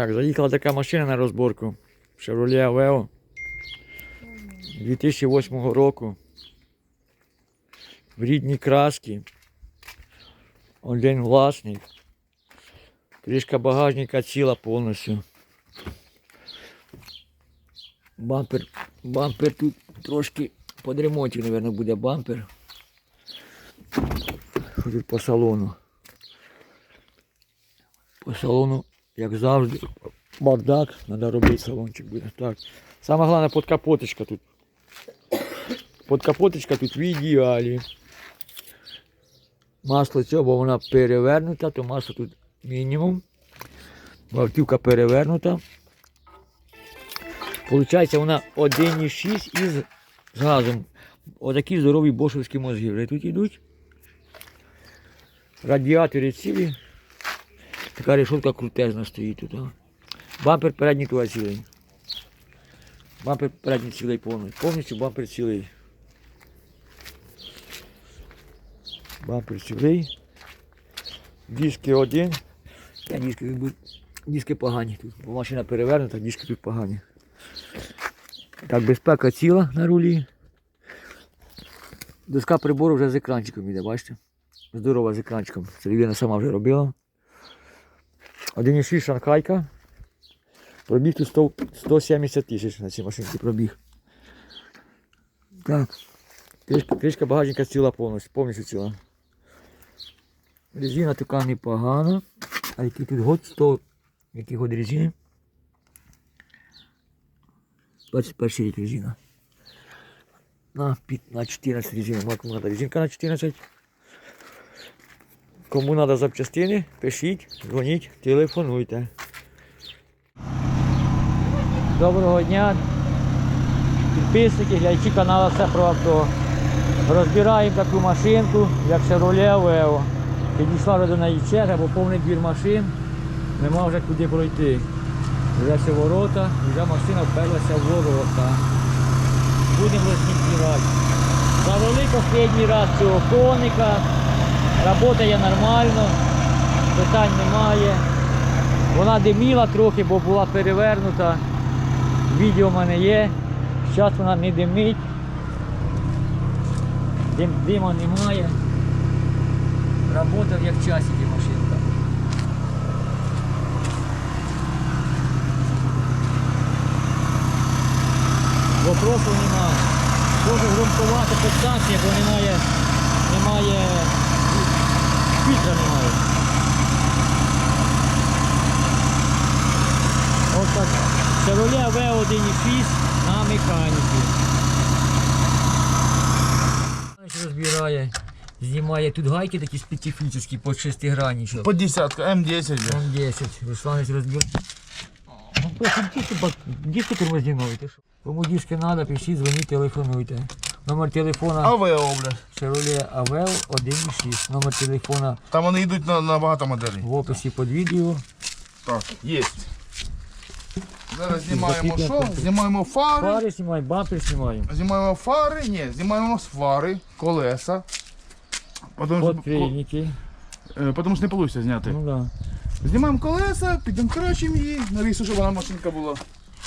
Так, заїхала така машина на розборку. Chevrolet Aveo 2008 року. В рідній краски. Один власник. Кришка багажника ціла повністю. Бампер, бампер тут трошки під ремонті, мабуть, буде бампер. Тут по салону? По салону, як завжди, бардак, треба робити салончик буде. Так. Саме головне подкапоточка тут. Подкапоточка тут в ідеалі. Масло цього, бо вона перевернута, то масло тут мінімум. Автівка перевернута. Получається вона 1,6 із з газом. Отакі здорові бошовські мозги вже тут йдуть. Радіатори цілі. Така решетка крутезна стоїть тут. а. Бампер передній туди цілий. Бампер передній цілий повністю. Повністю бампер цілий. Бампер цілий. Диски один. Та диски, диски погані тут. Бо машина перевернута, диски тут погані. Так, безпека ціла на рулі. Доска прибору вже з екранчиком йде, бачите? Здорова з екранчиком. Це Лівіна сама вже робила. 1,6 шанхайка. Пробіг тут 100, 170 тисяч на цій машинці пробіг. Так. Кришка, кришка багажника ціла повністю, повністю ціла. Резина така непогана. А який тут год 100, який год резини? 21 рік резина. На, під- на 14 резина. Кому резинка на 14. Кому треба запчастини, пишіть, дзвоніть, телефонуйте. Доброго дня, підписники, глядачі каналу Все про авто. Розбираємо таку машинку, як Chevrolet Aveo. Підійшла вже до черга, бо повний двір машин, нема вже куди пройти. Вже все ворота, вже машина вперлася в ворота. Будемо розмінувати. Завели останній раз цього коника. Працює нормально, питань немає. Вона диміла трохи, бо була перевернута. Відео в мене є. Зараз вона не димить. Дим, дима немає. Работав як часики машинка. Вопросу немає. Дуже громкувати підстанція, бо немає, немає фільтра немає. Ось так. Chevrolet V1.6 на механіці. Розбирає, знімає тут гайки такі специфічні по шестигранничок. По десятка, М10. бля. Там 10. Русланович розбив. Ну, просто диски, бак- диски тормозинові. Кому диски треба, пишіть, дзвоніть, телефонуйте. Номер телефона АВО, бля. Chevrolet Aveo 1.6. Номер телефона Там вони йдуть на, на багато моделей. в описі під відео. Так, є. Зараз знімаємо що? Знімаємо фари. Фари знімаємо, бампер знімаємо. Знімаємо фари, ні, знімаємо фари, колеса. Потому що, е, не вийде зняти. Ну да. Знімаємо колеса, піддемкрачимо її, навісу, щоб вона машинка була.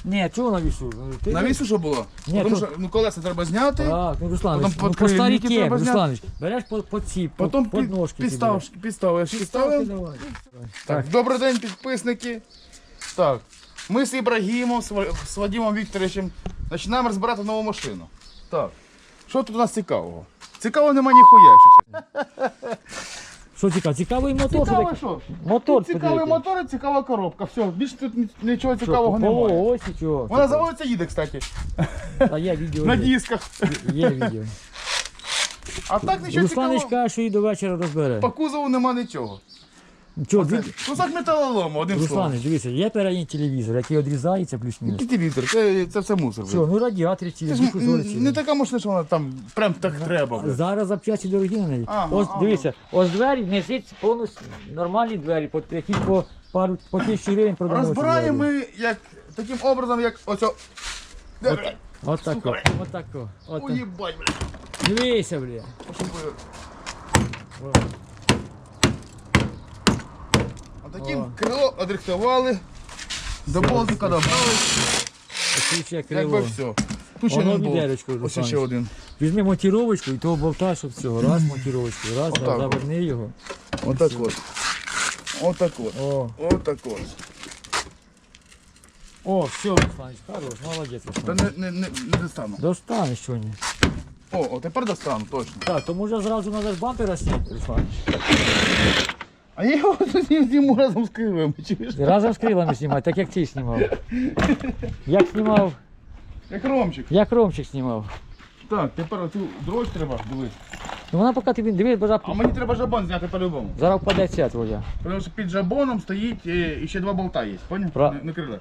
Ні, чого навісу? Ти- Навісу, щоб було. Ні, Тому то- що ну, колеса треба зняти, Так, ну Русланович, Потім ну по старій темі. Русланович, береш по, по ці, по, потім під, ножки. підстав, підставиш. Так, добрий день, підписники. Так, ми з Ібрагімом, з Вадимом Вікторовичем починаємо розбирати нову машину. Так, що тут у нас цікавого? Цікавого нема ніхуя, якщо чесно. Що цікаво? Цікавий мотор. що Цікаво таке? що? Мотор Тут цікавий подивіться. мотор і цікава коробка. Все, більше тут ні- нічого Що, цікавого по немає. осі чого? Вона заводиться їде, кстати, Та є відео. на є. дисках. Є відео. А так нічого Русланович цікавого. каже, що її до вечора розбере. По кузову нема нічого. Чого, від... кусок металолому, одним словом. Русланович, дивіться, є передній телевізор, який відрізається плюс-мінус. Який телевізор? Це, це все мусор. Що, ну радіатори ці, Це ж не така машина, що вона там прям так треба. бля. Зараз запчасті дорогі на неї. Ага, ось ага. дивіться, ось двері несіть повністю нормальні двері, по які по пару по тисячі гривень продамо. Розбираємо ми як, таким образом, як оцьо. От тако, от тако. От так. Уїбать, бля. Дивися, бля. Щоб ви- О. крило одрихтували. До болтика добрали, Отличие якби крило. все. Тут ще Воно один болт. Ось ще один. Візьми монтіровочку і того болта, щоб цього. Раз монтіровочку, раз, Отак да, от. заверни його. Отак от. Отак от. О, Отак от. о, все, Русланович, хорош, молодець. Та не, не, не, не достану. Достанеш що ні. О, о, тепер достану, точно. Так, то може зразу треба ж бампера зняти, Русланович. А я його зніму разом з кривими, чуєш? Разом з крилами знімай, так як ти знімав. Як знімав, Як Ромчик. як Ромчик знімав. Так, тепер оцю дрож треба, дивись. Ну вона поки тобі дивись, бо А мені треба жабан зняти по-любому. зараз впаде ця твоя. Тому що під жабоном стоїть е, і ще два болта є, поняв? Про- На, на крилах.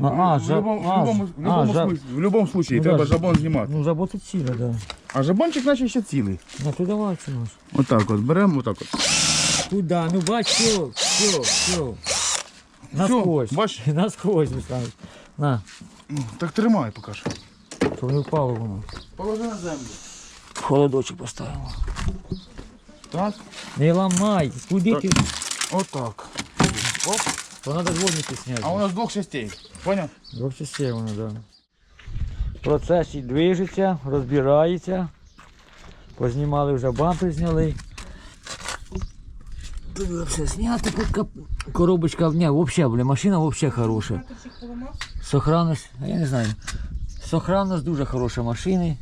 А, в, жа- любому, а, в, любому, а, любому жа- в любому случаї Ну, треба да. жабон знімати. Ну, заботу ціле, да. А жабончик наче ще цілий. Ну, ти давай це наш. Отак от, беремо отак от. Куда? Ну бач, все, все, все. Насквозь. бач? Насквозь, Русланович. На, Ну, Так тримай поки що. щоб не впало воно. Положи на землю. Холодочок поставимо. Так, Не ламай, куди Так. ти? отак. Оп. То треба зняти. А у нас двох частей. Поняв? Двох частей воно, да. Процес і движеться, розбирається. Познімали вже бампер зняли. Тут все зняти, поки коробочка в взагалі, бля, машина взагалі хороша. Сохранність, а я не знаю. Сохранність дуже хороша машини.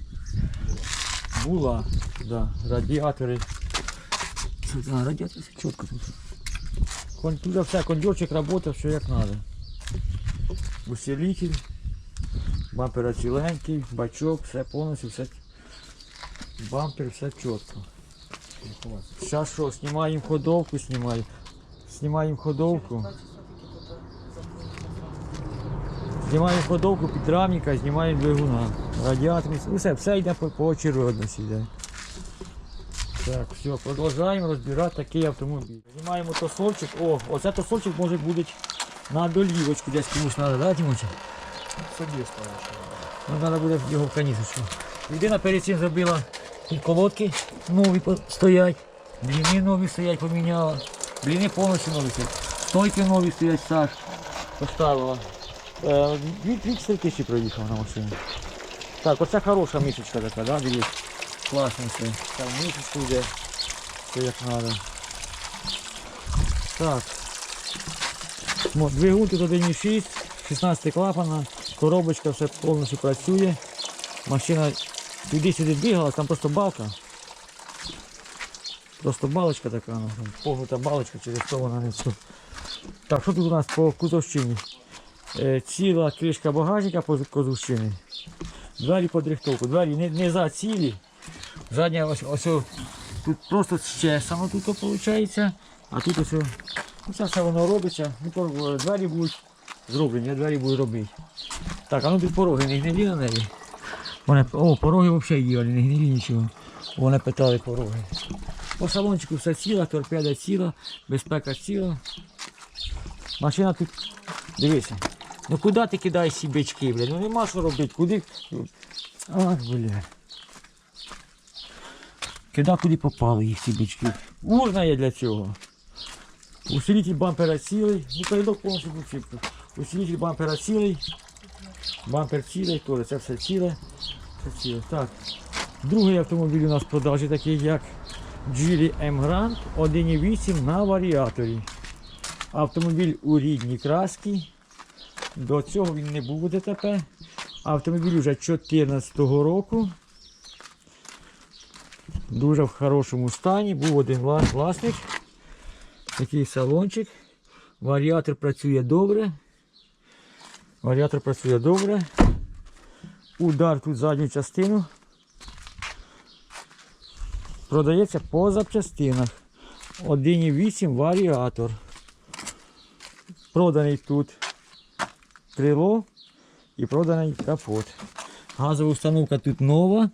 Була, да, радіатори. А, радіатори все чітко тут. Тут все, кондьорчик працює, все як треба. Усилитель, бампер ціленький, бачок, все повністю, все. Бампер, все чітко. Зараз що, знімаємо ходовку, знімаємо. Знімаємо ходовку. Знімаємо ходовку, підрамника, знімаємо двигуна. Радіатор, все, все йде по, по очередності йде. Так, все, продовжуємо розбирати такий автомобіль. Знімаємо тосольчик. О, оце тосольчик може бути на долівочку десь комусь треба, да, Тимоча? Ну, треба буде його в канісочку. Людина перед цим зробила тут колодки нові стоять, бліни нові стоять, поміняла. Бліни повністю нові стоять. Стойки нові стоять, Саш поставила. Е, Дві 3 тисячі проїхав на машині. Так, оце хороша мішечка така, да, дивись. Класно все. Там мішечку йде. Все як треба. Так. Мо- Двигун тут 1,6, 16 клапана, коробочка все повністю працює. Машина туди-сюди бігала, там просто балка. Просто балочка така, ну, погнута балочка, через то вона не все. Так, що тут у нас по кузовщині? Е, ціла кришка багажника по кузовщині. Двері під рихтовку. Двері не, не за цілі. Задня ось, ось тут просто щесано тут виходить. А тут ось о- ну, все воно робиться. Ну, е, двері будуть зроблені, я двері буду робити. Так, а ну тут пороги не гнилі на неї. Вони, о, пороги взагалі є, не гнилі нічого. Вони питали пороги. По салончику все ціло, торпеда ціла, безпека ціла. Машина тут, дивися. Ну куди ти кидаєш ці бички, блядь? Ну нема що робити, куди. А, блядь. Кида куди попали їх ці бички. Урна є для цього. Усилитель бампера цілий, ну передок повністю був Усилитель бампера цілий. Бампер цілий, теж це все ціле. Це ціле. Так. Другий автомобіль у нас в продажі такий як Geely M Grand 1.8 на варіаторі. Автомобіль у рідній красці. До цього він не був у ДТП. Автомобіль вже 2014 року. Дуже в хорошому стані. Був один власник. Такий салончик. Варіатор працює добре. Варіатор працює добре. Удар тут задню частину. Продається по запчастинах. 1,8 варіатор. Проданий тут крило і проданий капот. Газова установка тут нова.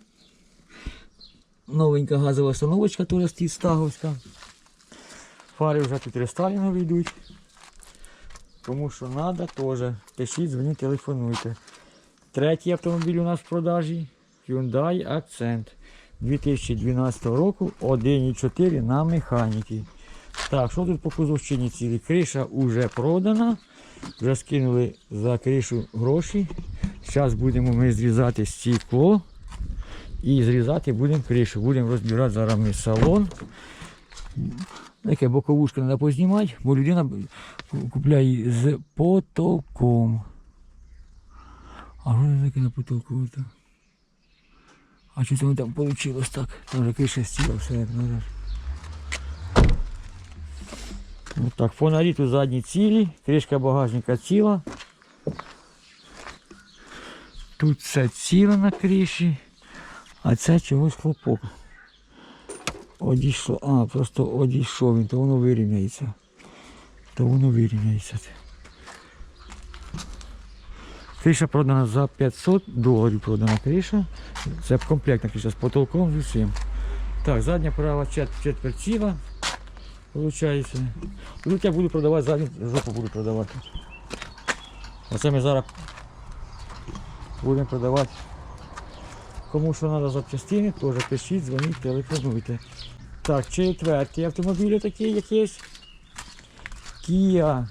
Новенька газова установочка теж стаговська. Фари вже тут рестайлінгові йдуть. Кому що треба, теж. Пишіть, дзвоніть, телефонуйте. Третій автомобіль у нас в продажі. Hyundai Accent 2012 року 1.4 на механіки. Так, що тут по кузовщині цілі? Криша вже продана. Вже скинули за кришу гроші. Зараз будемо ми зрізати стекло і зрізати будемо кришу. Будемо розбирати зараз ми салон. Таке боковушка треба познімати, бо людина купляє з потолком. А це таке на потолку? Так? А що воно там вийшло так? Там вже криша стіла всередину. Ось так, фонарі тут задні цілі, кришка багажника ціла. Тут все ціле на криші, а це чогось хлопок. Одійшло, а, просто одійшов він, то воно вирівняється. То воно вирівняється. Криша продана за 500 доларів продана криша. Це комплектна криша з потолком з усім. Так, задня права чет- четверть ціла. Получається. Тут я буду продавати задню жопу буду продавати. Оце ми зараз будемо продавати. Кому що треба запчастини, теж пишіть, дзвоніть, телефонуйте. Так, четвертий автомобіль такий якийсь. Kia.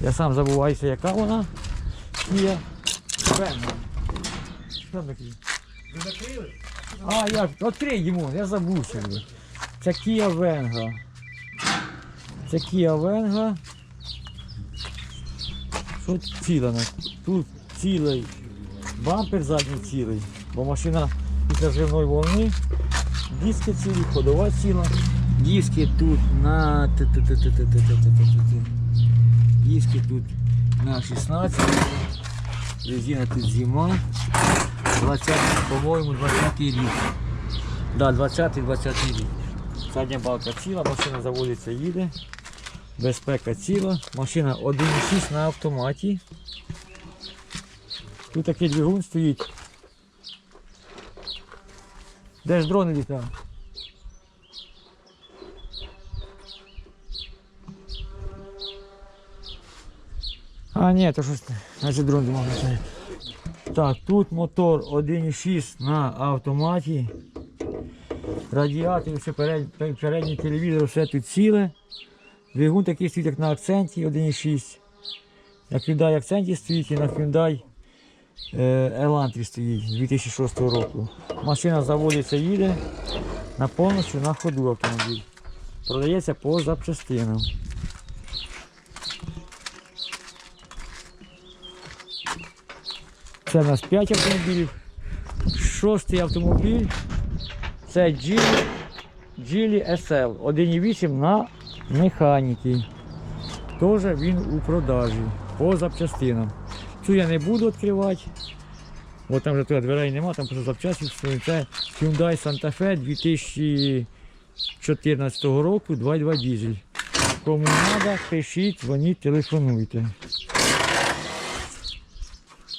Я сам забуваюся, яка вона. Kia. Venga. Що такий? А, як? Відкрий йому, я забувся. Це Kia Venga. Це Kia Venga. Що ціла? Тут цілий бампер задній цілий, бо машина після зривної волни, диски цілі, ходова ціла. Диски тут на диски тут на 16. Резина тут зима. 20, по-моєму, 20 рік. Да, 20-20 рік. Задня балка ціла, машина заводиться, їде. Безпека ціла. Машина 1,6 на автоматі. Тут такий двигун стоїть. Де ж дрони літав? А, ні, то щось, значить дрон думав. Так, тут мотор 1.6 на автоматі. Радіатор, все передній, передній телевізор, все тут ціле. Двигун такий стоїть, як на акценті 1.6. На Hyundai акценті стоїть і на Hyundai е, Elantra стоїть 2006 року. Машина заводиться, їде на повністю на ходу автомобіль. Продається по запчастинам. Це у нас 5 автомобілів. Шостий автомобіль це Geely SL 1.8 на механіки. Теж він у продажі по запчастинам. Цю я не буду відкривати. Бо там вже туди дверей нема, там просто запчасти стоїть. Це Hyundai Santa Fe 2014 року 2.2 дизель. Кому треба, пишіть, дзвоніть, телефонуйте.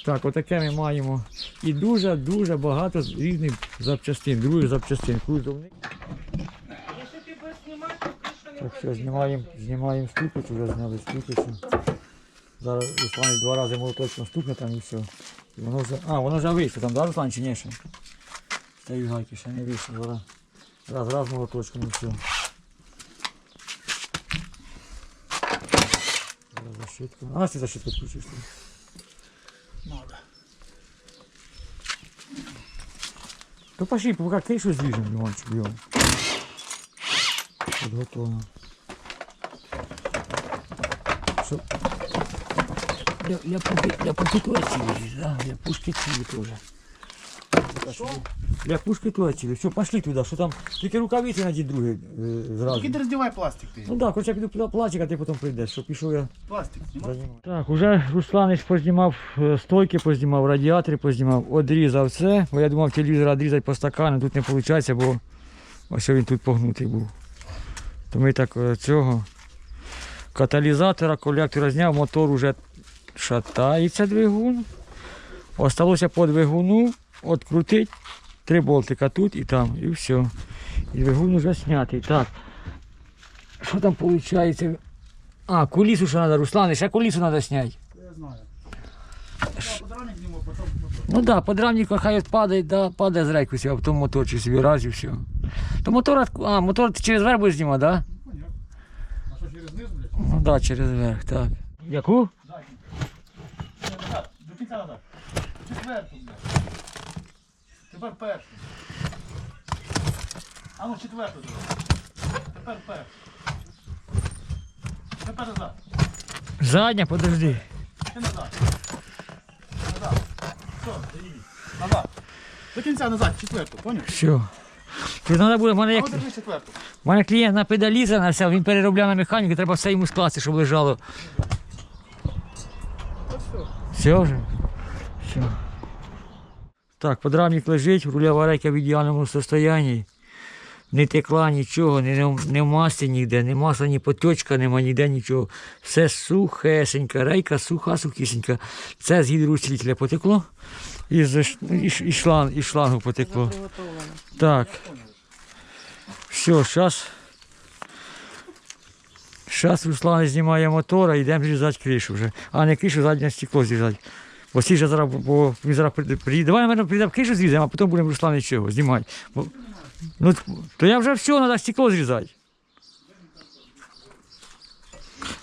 Так, отаке ми маємо. І дуже-дуже багато різних запчастин, других запчастин. Кузовник. Так що знімаємо, знімаємо ступицю, вже зняли ступицю. Зараз Руслан два рази молоточком стукне там і все. І воно вже... А, воно вже вийшло там, да, Руслан, чи ні ще? Та гайки ще не вийшло. Зараз раз, раз молоточком і все. Зараз защитку. А, ти защитку відключиш. Надо. То пошли, пока зріжемо, Лімончик, бігом. Підготовлено. Що? Для, для, для пушки туди цілі, да? Для пушки цілі теж. Що? Для пушки туди. Все, пошли туди, що там, тільки рукавиці надіть другі е, зразу. Тільки ти роздівай пластик ти. Ну так, да, хоча я піду пла- плачик, а ти потім прийдеш, що пішов я. Пластик знімай. Так, уже Русланич познімав е, стойки, познімав радіатори, познімав, одрізав все, бо я думав телевізор відрізати по стакану, тут не виходить, бо ось він тут погнутий був. То ми так е, цього каталізатора, колектора зняв, мотор уже шатається двигун. Осталося по двигуну відкрутити три болтика тут і там, і все. І двигун вже знятий. Так. Що там виходить? А, кулісу ще треба, Руслан, ще кулісу треба зняти. Я знаю. Ну так, подрамник хай падає, да, падає з рейку, а потім мотор чи собі раз і все. То мотор, а, мотор ти через верх будеш знімати, так? Да? Понятно. А що через низ, блядь? Ну так, да, через верх, так. Яку? Кінця назад. Четверту, блядь. Тепер першу. А ну четверту давай. Тепер першу. Тепер назад. Задня, подожди. Ти назад. Назад. Все, заїдь. Назад. До кінця назад, четверту, поняв? Все. Тут треба буде, в мене, А як, ну держи четверту. в мене клієнт на педаліза на все, він переробляв на механіку, треба все йому скласти, щоб лежало. Все вже? Все. Так, подрамник лежить, рульова рейка в ідеальному стані. Не текла нічого, не, не в маслі ніде, не масла, ні потечка, нема ніде нічого. Все сухесенька, рейка суха, сухісенька. Це з гідроусилителя потекло. І, і, і, шланг, і шлангу потекло. Так. Все, зараз. Зараз Руслан знімає мотора, йдемо зрізати кришу вже. А не кришу, заднє стекло зрізати. Бо всі зараз, бо він зараз приїде. Давай, мабуть, прийде кришу зрізаємо, а потім будемо Руслан нічого знімати. Бо, ну, то я вже все, треба стекло зрізати.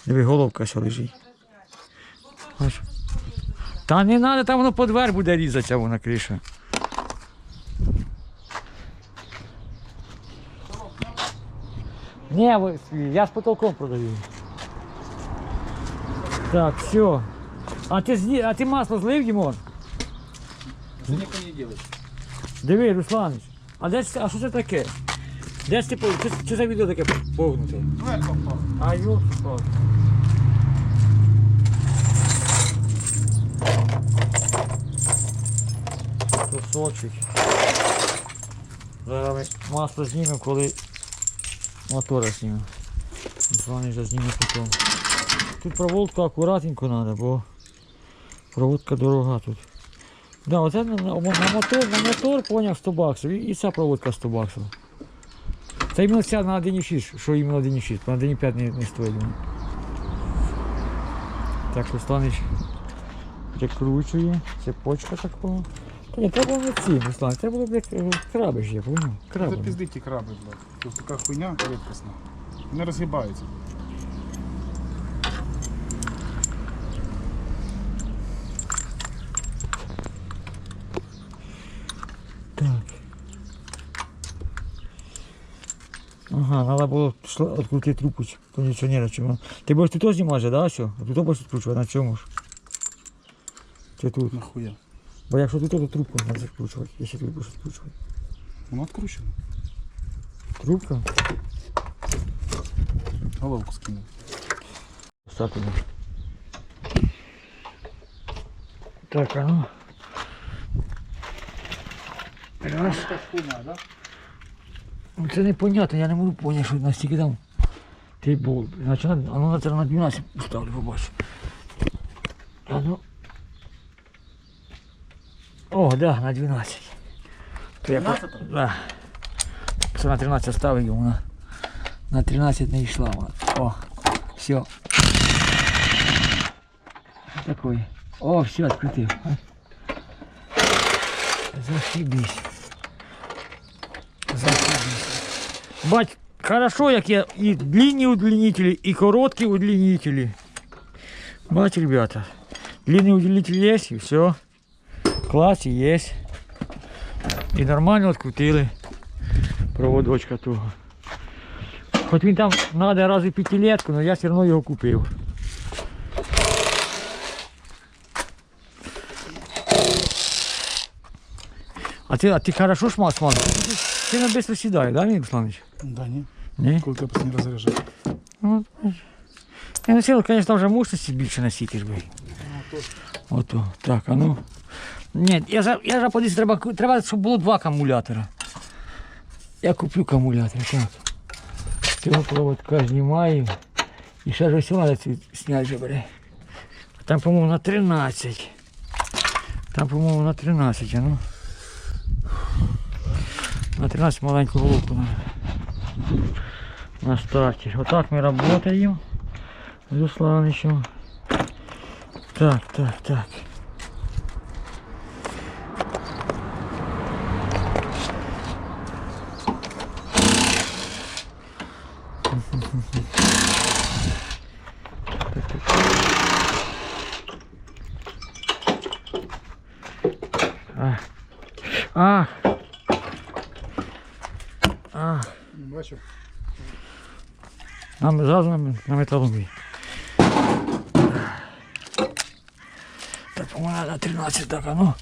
Диви, головка все лежить. Та не треба, там воно по двер буде різатися, вона криша. Не, я з потолком продаю. Так, все. А ти, зні- а ти масло злив, Дімон? Це ніхто не робить. Диви, Русланович. А де це- а що це таке? Де ж ти пов- Що, що за відео таке погнуте? Дверка впала. А йо, палки. Кусочок. Зараз ми масло знімемо, коли мотора знімемо. Руслан вже зніме потім. Тут проводку акуратненько треба, бо проводка дорога тут. Да, оце на, на, мотор, на мотор поняв 100 баксів і, і ця проводка 100 баксів. Та іменно ця на 1,6, що іменно 1,6, на 1,5 не, не стоїть. Так, Русланич прикручує, цепочка такого. Та ні, треба не ці, Руслан, треба було б як е, краби ж є, поняв? Краби. Запізди ті краби, блядь. Тут така хуйня рідкісна. Не розгибається. Ага, надо було шла- відкрутити трубку ч- кондиціонера. Чому? Ти будеш тут знімати, же, да, все? А тут будеш відкручувати, на чому ж? Чи тут? Нахуя. Бо якщо тут, то трубку треба закручувати, якщо тут будеш відкручувати. Воно відкручено. Трубка? Головку скинув. Так, ну. Так, а ну. Раз. Така хуйня, да? Ну, Це непонятно, я не можу поняти, що настільки там. Ти був. Значить, на- а ну на це на 12 поставлю, побачу. А ну. О, да, на 12. То я по- 12? Да. Це на 13 ставив його, вона. На 13 не йшла вона. О, все. Такой. О, все, відкрутив. Зашибись. Зашибись. Бать, хорошо, як є і длинні удлинителі, і короткі удлинителі. Бать, ребята. Длинний удлинитель є і все. Клас і є. І нормально відкрутили проводочка того. Хоч він там треба разве п'ятилетку, але я все одно його купив. А ти, а ти хорошо шмат смазав? Ти на быстро сідає, да, Мій Русланович? Да, ні. Ні? Коли ти не розряджав. Ну, я на силу, звісно, вже мощності більше носити ж би. Ото, так, а ну. Ні, я за, я за подивився, треба, треба, щоб було два акумулятора. Я куплю акумулятор, так. Цього проводка знімаю. І ще ж ось треба зняти же бере. Там, по-моєму, на 13. Там, по-моєму, на 13, а ну. на 13 маленьку головку на старті. Отак ми працюємо з Русланичем. Так, так, так. Ах, а. Нам зразу на, на. Так, у мене на 13 так, ну.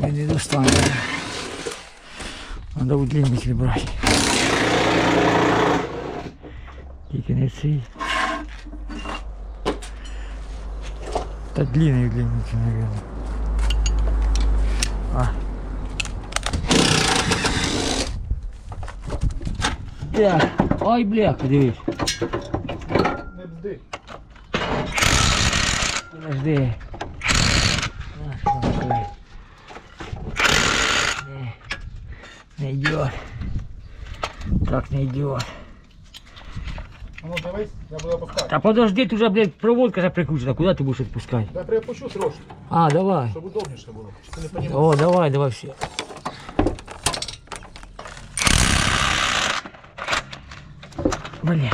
Він не достане. Надо удлинники брати. Тільки не цей. Та длинний удлинники, наверное. Так. Ой, бляха, дивись. Не бди. Подожди. На, что такое? Не, не идет. Так не идет. А ну дивись, я буду опускати. Та подожди, тут уже, блядь, проводка же прикручена. Куда ты будешь отпускать? Я припущу трошки, А, давай. щоб удобніше було. Чи ти не розумієш? О, давай, давай все. Блядь.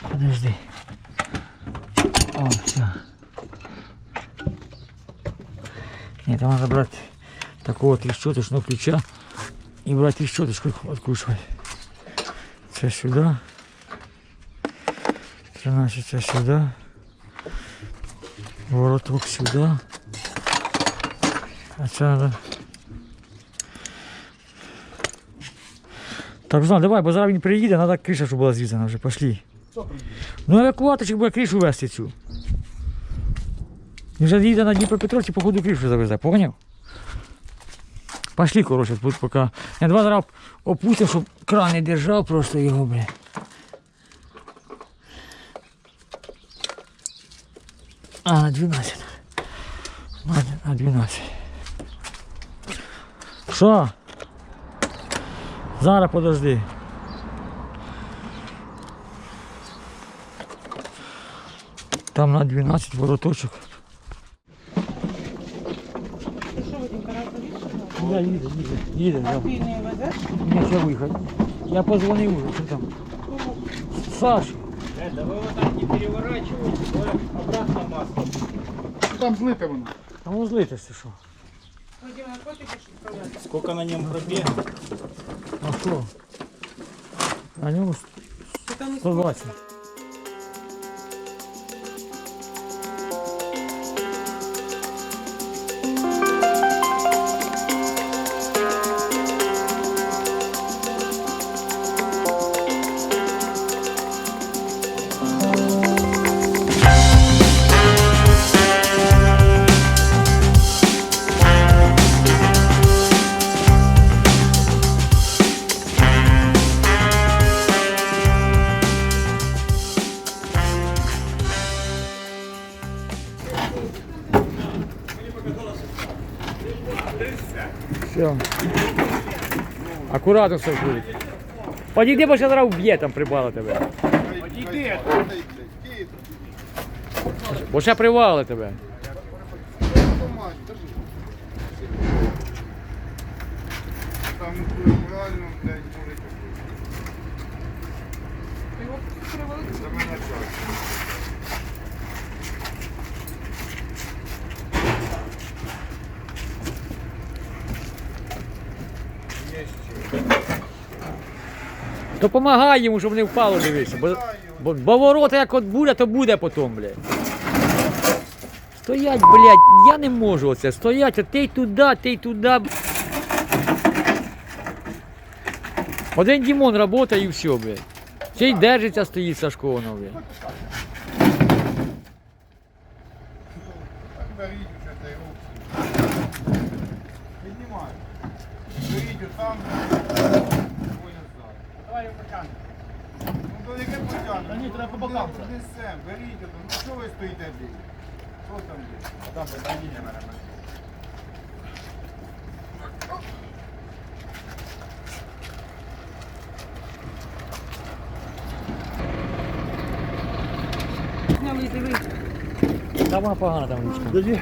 Подожди. О, все. Нет, там надо брать такого трещоточного ключа и брать трещоточку откручивать. Це сюда. 13 це сюда. Вороток сюда. А це надо. Так, Руслан, давай, бо зараз він приїде, треба криша, щоб була зрізана вже, пошли. Ну евакуаторчик буде кришу вести цю. Він вже їде на Дніпропетровці, походу кришу завезе, поняв? Пошли, коротше, тут поки. Я два зараз опустив, щоб кран не держав просто його, бля. А, на 12. На, на 12. Що? Зараз подожди. Там на 12 вороточок. Що ви температуру вішали? Я їде, їде, їде. А ти не везеш? я ще виїхав. Я позвонив уже, що там. Саші. Это вы вот так не переворачивайте, то обратно масло. Там злите воно. Ну злитися що? Ходім на котики, щоб сказати. Сколько на нем пробег? А что? На ньому Ти там не 120. Акуратно все буде. Подійди, бо ще зараз вб'є там прибали тебе. Подійди. Бо ще привали тебе. Там реально, блядь, може його привели. за мене час. Допомагай йому, щоб не впало, дивися. Бо, бо, бо ворота як от буде, то буде потім, блядь. Стоять, блядь, я не можу оце. Стоять, а ти й туди, ти й туди. Один Дімон працює і все, блядь. Ще й держиться, стоїть Сашко, воно, блядь. Піднімай. Беріть отам. Давай его потянем. Ну то яке? Та ні, треба по бокам. Несем, беріть. Ну що ви стоїте біля? Що там є? Там подойдите, наверное. Зняли. Там вона погана там ручка.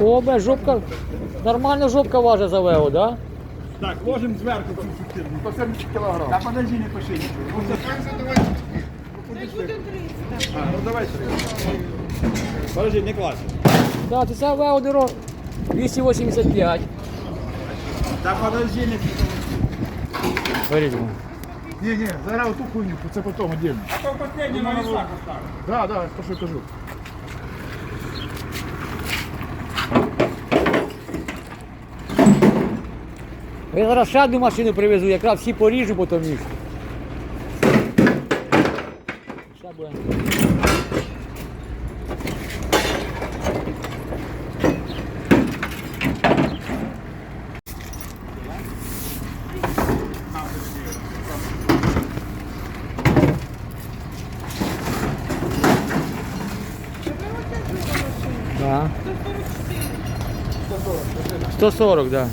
О, бе, жопка. Нормально жопка важить за вео, да? Так, ложим зверху цю фіктивну. 170 кілограм. Та подожди, не пиши нічого. Це буде 300. А, ну давай сюди. Подожди, не класі. Так, це ВЕО дорог 285. Та подожди, не Вирізимо. Ні, ні, зараз оту хуйню, це потім отдельно. А то последній на весах оставив. Да, да, то що я кажу. Я зараз ще одну машину привезу, якраз всі поріжу потім їх. Ще буде. Да. 140, да.